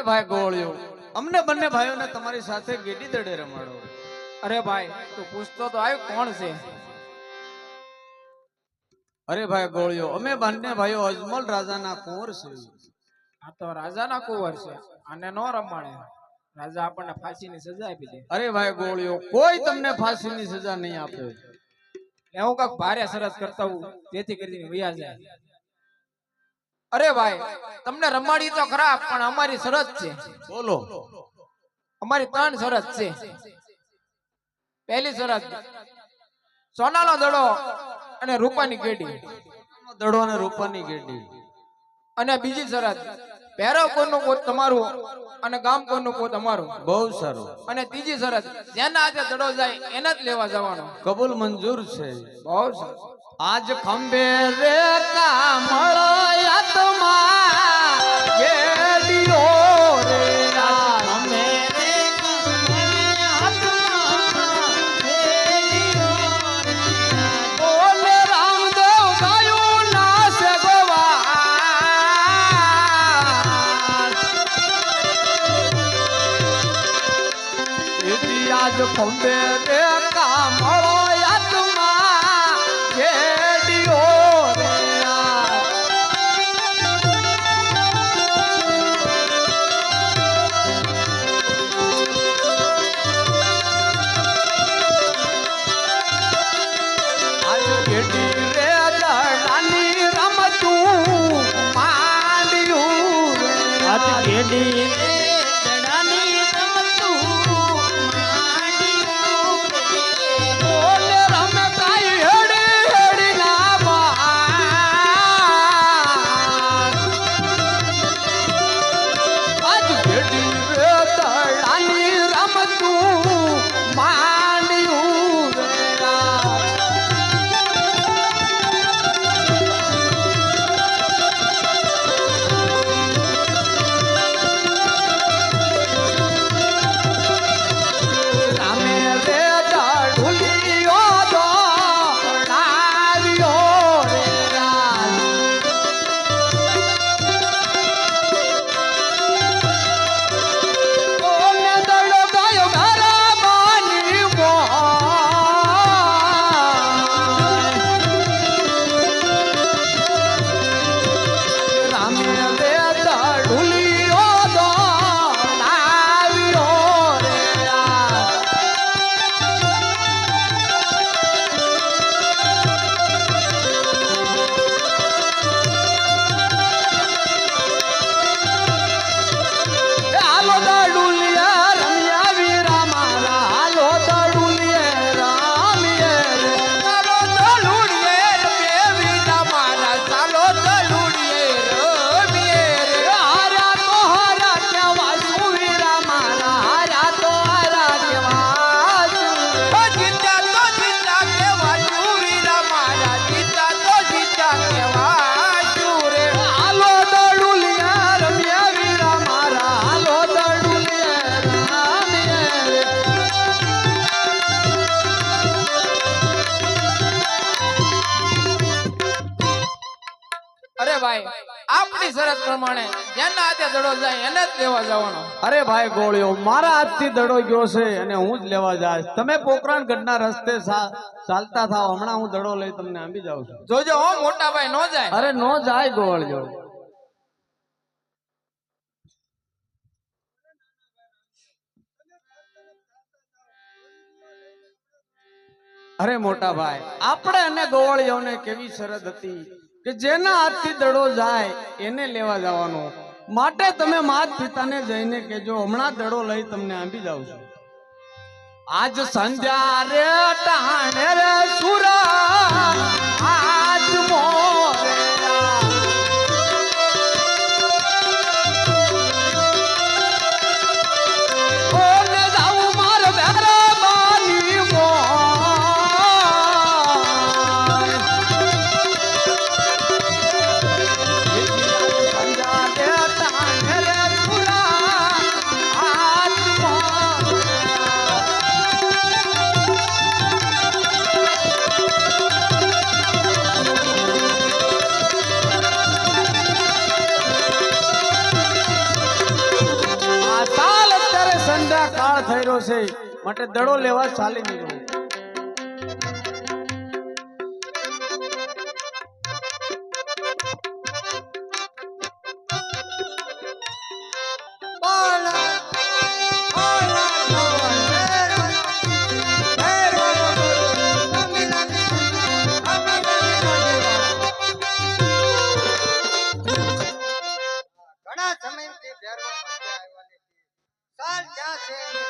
અરે ભાઈ ગોળ્યો અમને બંને ભાઈઓને તમારી સાથે ગેડી દડે રમાડો. અરે ભાઈ તું પૂછતો તો આવ્યો કોણ છે? અરે ભાઈ ગોળ્યો અમે બંને ભાઈઓ અજમલ રાજાના કુંવર છે આ તો રાજાના કુંવર છે આને નો રમાડે. રાજા આપણને ફાંસીની સજા આપી દે. અરે ભાઈ ગોળ્યો કોઈ તમને ફાંસીની સજા નહીં આપે. એવું કાક ભારે સરસ કરતા હું તેથી કરીને વયા જાય. અરે ભાઈ તમને રમાડી તો ખરા પણ અમારી શરત છે. બોલો. અમારી ત્રણ શરત છે. પહેલી શરત સોનાનો દડો અને રૂપાની ગેડી. દડો અને રૂપાની ગેડી. અને બીજી શરત પહેરો કોનું પોત તમારું અને ગામ કોનું પોત અમારું. બહુ સારું. અને ત્રીજી શરત જેના હાથે દડો જાય એને જ લેવા જવાનો. કબૂલ મંજૂર છે. બહુ સારું. આજ ખંભે રે કામળો આત્મા ગેડીઓ રે આજ ભાઈ આપણી શરત પ્રમાણે જેના હાથે દડો જાય એને જ લેવા જવાનો. અરે ભાઈ ગોળીઓ મારા હાથથી દડો ગયો છે અને હું જ લેવા જાય તમે પોકરાણ ગઢના રસ્તે ચાલતા થાવ હમણાં હું દડો લઈ તમને આંબી જાઉં છું. જોજો હો મોટા ભાઈ નો જાય. અરે નો જાય ગોળીઓ. અરે મોટા ભાઈ આપણે અને ગોવાળીઓને કેવી શરત હતી? કે જેના હાથથી દડો જાય, એને લેવા જવાનો. માટે તમે માત પિતાને જઈને કેજો હમણાં દડો લઈ તમને આંબી જાઉં છું. આજ સંધ્યા રે, ટાણે રે સુરા છે. માટે દડો લેવા ચાલી નીકળો ઘણા સમયથી ભેરવા માટે આવ્યો નથી. સાલ જ્યાં છે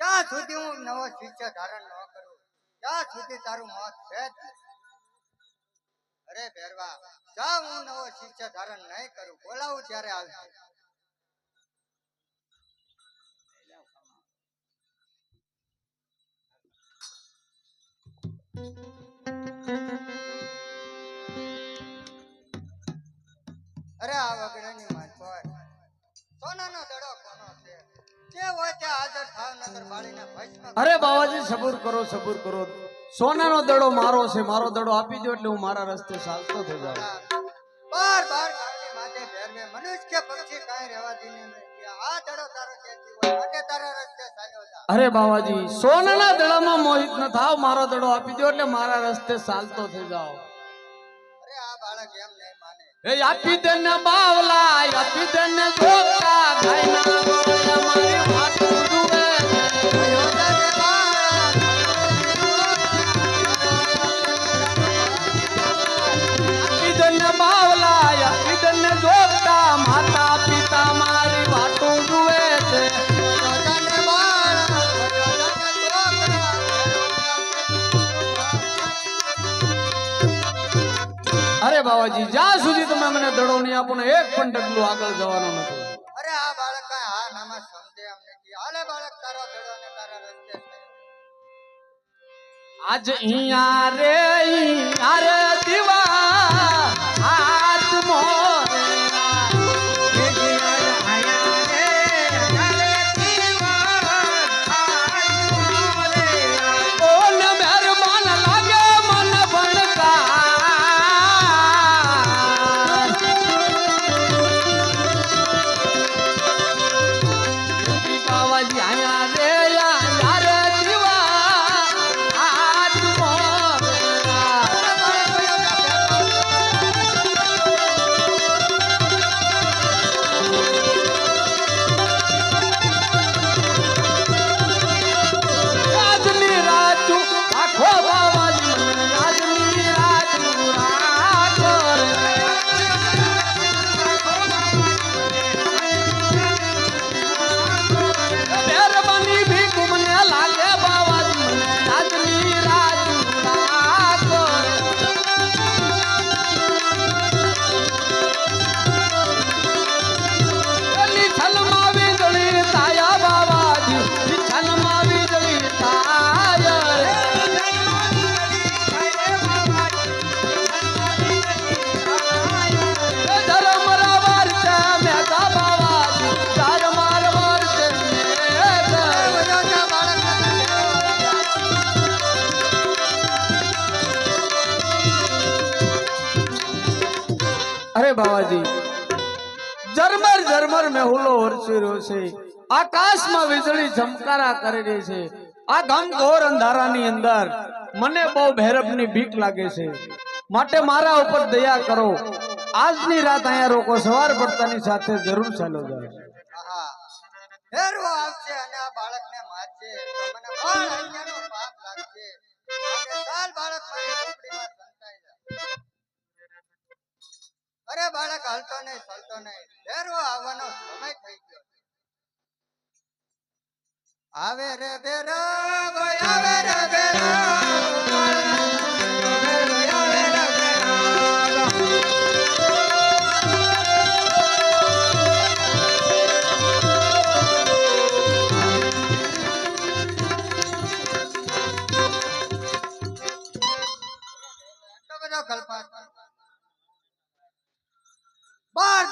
જ્યાં સુધી હું નવો શિષ્ય ધારણ ન કરું, ત્યાં સુધી તારું મોત છે અરે ભેરવા જા હું નવો શિષ્ય ધારણ નહીં કરું, બોલાવું ત્યારે આવશે અરે આ વગડાની માન પર સોનાનો દડો કોનો? અરે બાવાજી સબૂર કરો સબૂર કરો. સોનાનો દડો મારો છે મારો દડો આપી દો એટલે હું મારા રસ્તે ચાલતો થઈ જાઉં. બાર બાર ગાડી માથે ફેરવે. મનુષ્ય કે પક્ષી કાંઈ રહેવા દીને આ દડો તારો ક્યાંથી હોય? માટે તારા રસ્તે ચાલ્યો જા. અરે બાવાજી સોનાના દડામાં મોહિત ન થાવ મારો દડો આપી દો એટલે મારા રસ્તે ચાલતો થઈ જાઓ. આપી દે ને બાવલા આપી દે ને જોતા ગાયના ગોળે મારી વાટું જુએ અયોધ્યા રે બાળક, આપી દે ને બાવલા આપી દે ને જોતા માતા પિતા મારી વાટું જુએ છે અયોધ્યા રે બાળક, અયોધ્યા રે છોકરા. અરે બાવાજી જ્યાં સુધી દડો નહીં આપણને એક પણ ડગલું આગળ જવાનું નથી અરે આ બાળક હા નામાં સમજે એમ નથી હાલે બાળક તારો દડો ને તારા રસ્તે. આજ અહીંયા રે અહીંયા રે દીવા બાવાજી. ઝરમર ઝરમર મેહુલો વરસી રહ્યો છે. આકાશમાં વીજળી ઝમકારા કરી રહી છે. આ ઘનઘોર અંધારાની અંદર. મને બહુ ભૈરવની બીક લાગે છે. માટે મારા ઉપર દયા કરો. આજની રાત અહીંયા રોકો. સવાર પડતાની સાથે જરૂર ચાલો જાય બાળક મારી ઝૂંપડીમાં. અરે બાળક, હાલતો નહીં, ચાલતો નહીં ફેરવો આવવાનો સમય થઈ ગયો. આવે રે બેરો આવે રે બેરો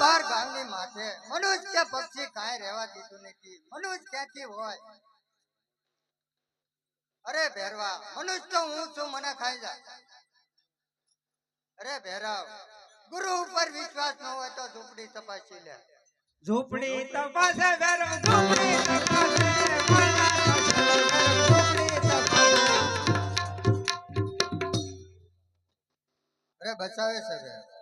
બાર બાર ગામની માથે. મનુજ પક્ષી કાંઈ રહેવા દીધું નથી. મનુજ ક્યાંથી હોય? અરે ભેરવા મનુજ તો હું છું મને ખાઈ જાય અરે ભેરવ ગુરુ ઉપર વિશ્વાસ ન હોય તો ઝૂંપડી તપાસી લે. ઝૂંપડી તપાસે ભેરવ ઝૂંપડી તપાસે અરે બચાવે છે ભેરવ.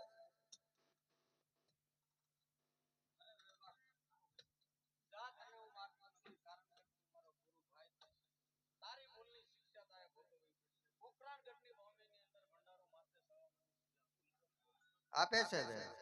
આપે છે ભેર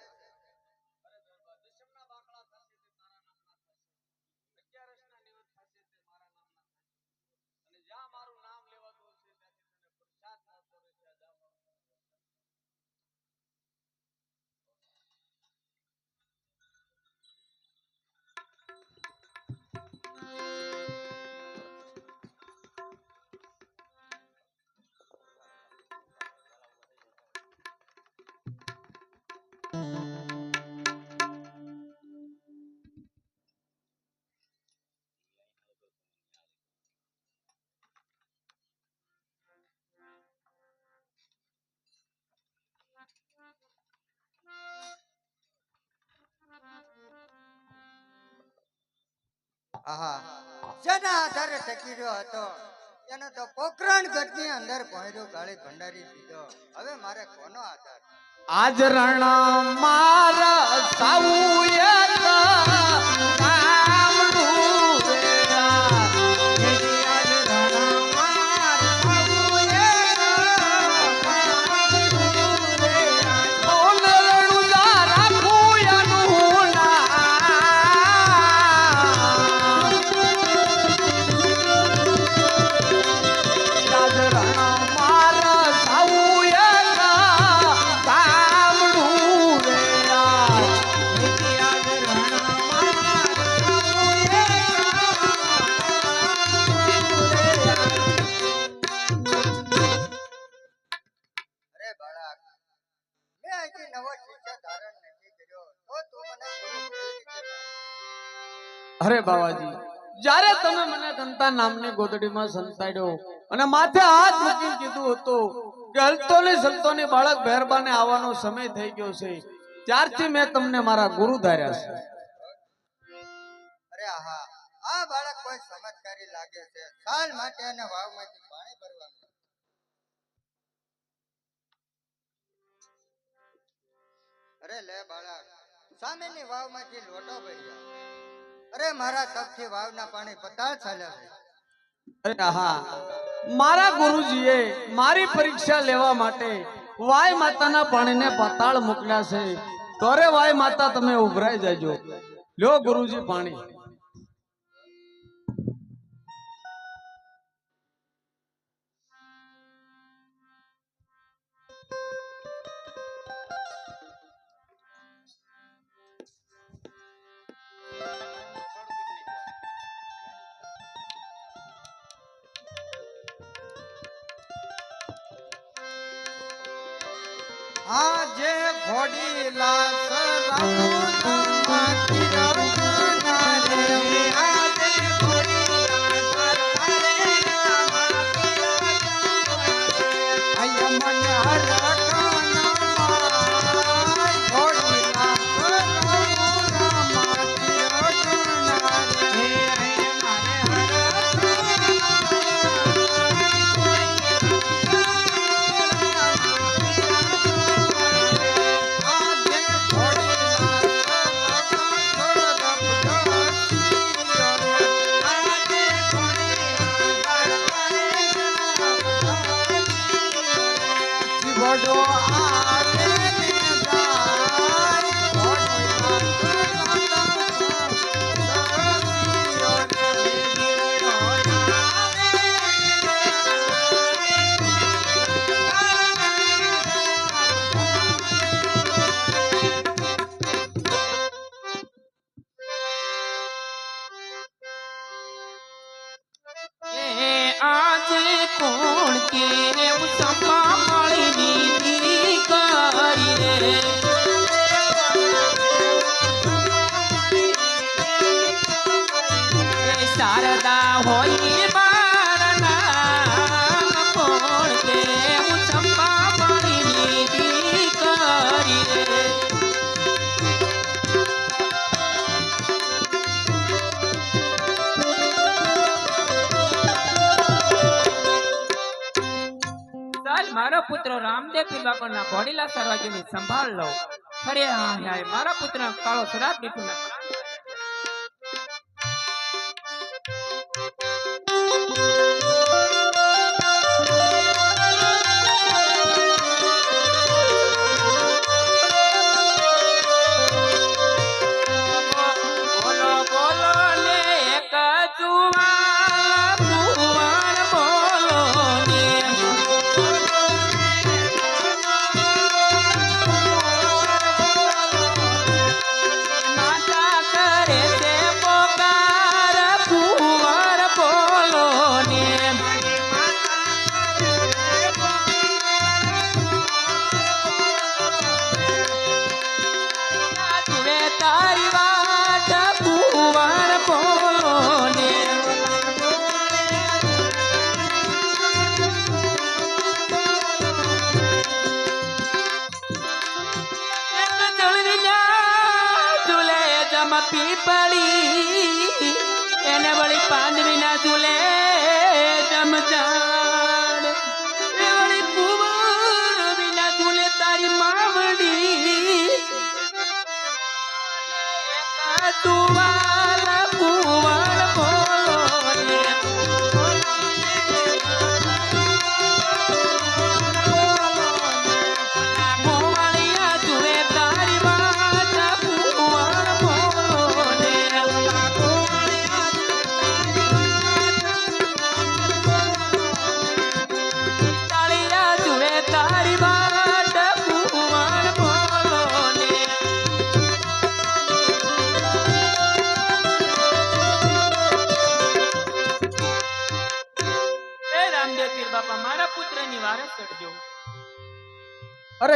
આહા. જેના આધારે ટકી રહ્યો હતો? એને તો પોકરણ ગઢની અંદર ભોંયરો ગાળી ભંડારી દીધો. હવે મારે કોનો આધાર? આજ રણ મારા સાઉ તમે મને કંતા નામની ગોદડીમાં સંતાડ્યો. અને માથે હાથ મૂકીને કીધું હતું કે હલતો ને સંતો ને બાળક ભેરબાને આવવાનો સમય થઈ ગયો છે. ત્યારથી મેં તમને મારા ગુરુ ધાર્યા છે. અરે આહા, આ બાળક કોઈ ચમત્કારી લાગે છે. સાલ માટે અને વાવમાંથી પાણી ભરવાનું. અરે લે બાળક, સામેની વાવમાંથી લોટો ભર્યા. અરે, મારા તપથી વાવના પાણી પતાળ ચાલ્યા અરે હા મારા ગુરુજીએ મારી પરીક્ષા લેવા માટે વાય માતાના પાણીને પતાળ મોકલ્યા છે. તો અરે વાય માતા, તમે ઉભરાઈ જજો. લ્યો ગુરુજી પાણી. ઘોડી લાસ શારદા હોય પુત્ર રામદેવ પીર ભોડીલા ઘોડીલા સર્વાજીની સંભાળ લો. અરે હા હાય મારા પુત્ર કાળો શ્રાપ દીધું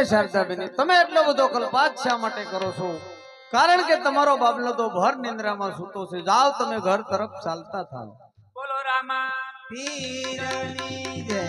શારદાબેન, તમે એટલો બધો કલ્પાત શા માટે કરો છો? કારણ કે તમારો બાબલો તો ભર નિંદ્રામાં સૂતો છે. જાઓ તમે ઘર તરફ ચાલતા થાઓ બોલો રામા. પીરની જય.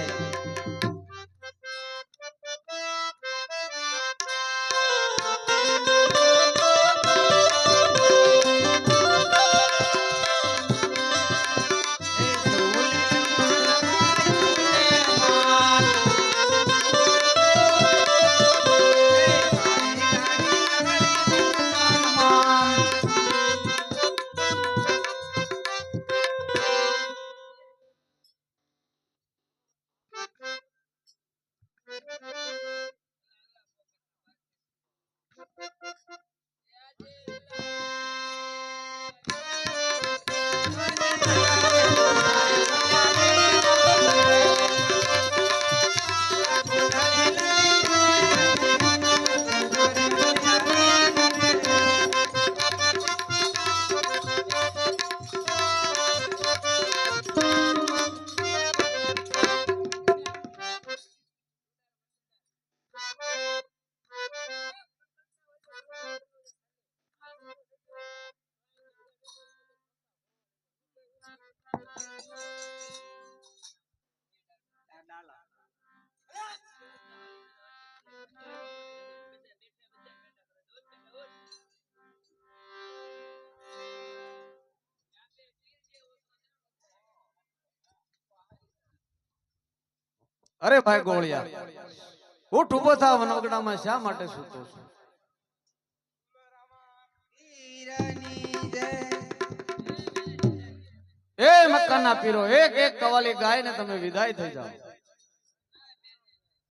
અરે ભાઈ ગોળિયા હું ટૂંકો થા વનોગડામાં શા માટે સૂતો છું? એ મક્કાના પીરો, એક એક કવાલી ગાય ને તમે વિદાય થઈ જાઓ.